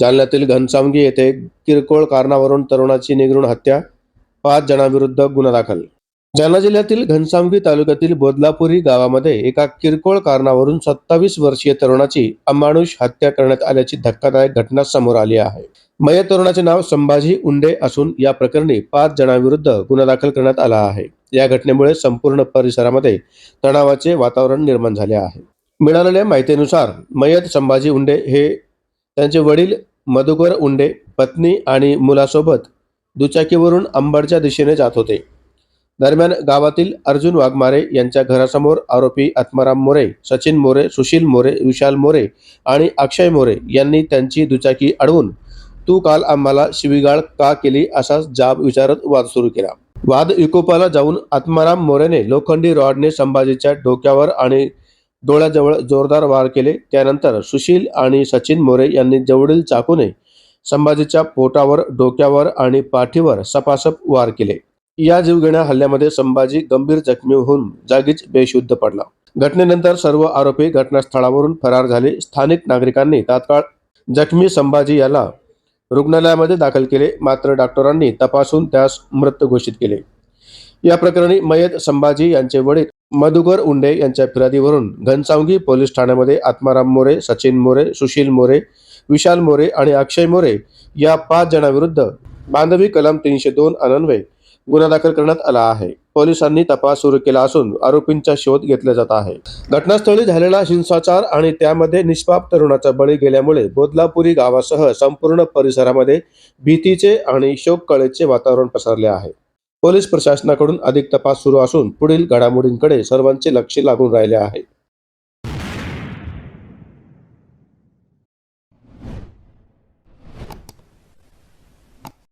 जालन्यातील घनसावंगी येथे किरकोळ कारणावरून तरुणाची निगरून हत्या पाच जणांविरुद्ध गुन्हा दाखल. जालना जिल्ह्यातील घनसावंगी तालुक्यातील बोदलापुरी गावामध्ये एका किरकोळ कारणावरून सत्तावीस वर्षीय तरुणाची अमानुष हत्या करण्यात आल्याची धक्कादायक घटना समोर आली आहे. मयत तरुणाचे नाव संभाजी उंडे असून या प्रकरणी पाच जणांविरुद्ध गुन्हा दाखल करण्यात आला आहे. या घटनेमुळे संपूर्ण परिसरामध्ये तणावाचे वातावरण निर्माण झाले आहे. मिळालेल्या माहितीनुसार मयत संभाजी उंडे हे त्यांचे वडील मधुकर उंडे पत्नी आणि मुलासोबत दुचाकीवरून अंबडच्या दिशेने जात होते. दरम्यान गावातील अर्जुन वाघमारे यांच्या घरासमोर आरोपी आत्माराम मोरे सचिन मोरे सुशील मोरे विशाल मोरे आणि अक्षय मोरे यांनी त्यांची दुचाकी अडवून तू काल आम्हाला शिवीगाळ का केली असा जाब विचारत वाद सुरू केला. वाद इकोपाला जाऊन आत्माराम मोरेने लोखंडी रॉडने संभाजीच्या डोक्यावर आणि डोळ्याजवळ जोरदार वार केले. त्यानंतर सुशील आणि सचिन मोरे यांनी जवळील चाकूने संभाजीच्या पोटावर डोक्यावर आणि पाठीवर सपासप वार केले. या जीवघेण्या हल्ल्यामध्ये संभाजी गंभीर जखमी होऊन जागीच बेशुद्ध पडला. घटनेनंतर सर्व आरोपी घटनास्थळावरून फरार झाले. स्थानिक नागरिकांनी तात्काळ जखमी संभाजी याला रुग्णालयामध्ये दाखल केले. मात्र डॉक्टरांनी तपासून त्यास मृत घोषित केले. या प्रकरणी मयत संभाजी यांचे वडील मधुकर उंडे यांच्या फिर्यादीवरून घनसावंगी पोलीस ठाण्यामध्ये आत्माराम मोरे सचिन मोरे सुशील मोरे विशाल मोरे आणि अक्षय मोरे या पाच जणांविरुद्ध बांधवी कलम तीनशे दोन अनन्वये गुन्हा दाखल करण्यात आला आहे. पोलिसांनी तपास सुरू केला असून आरोपींचा शोध घेतला जात आहे. घटनास्थळी झालेला हिंसाचार आणि त्यामध्ये निष्पाप तरुणाचा बळी गेल्यामुळे बोदलापुरी गावासह संपूर्ण परिसरामध्ये भीतीचे आणि शोककळेचे वातावरण पसरले आहे. पोलीस प्रशासनाकडून अधिक तपास सुरू असून पुढील घडामोडींकडे सर्वांचे लक्ष लागून राहिले आहे.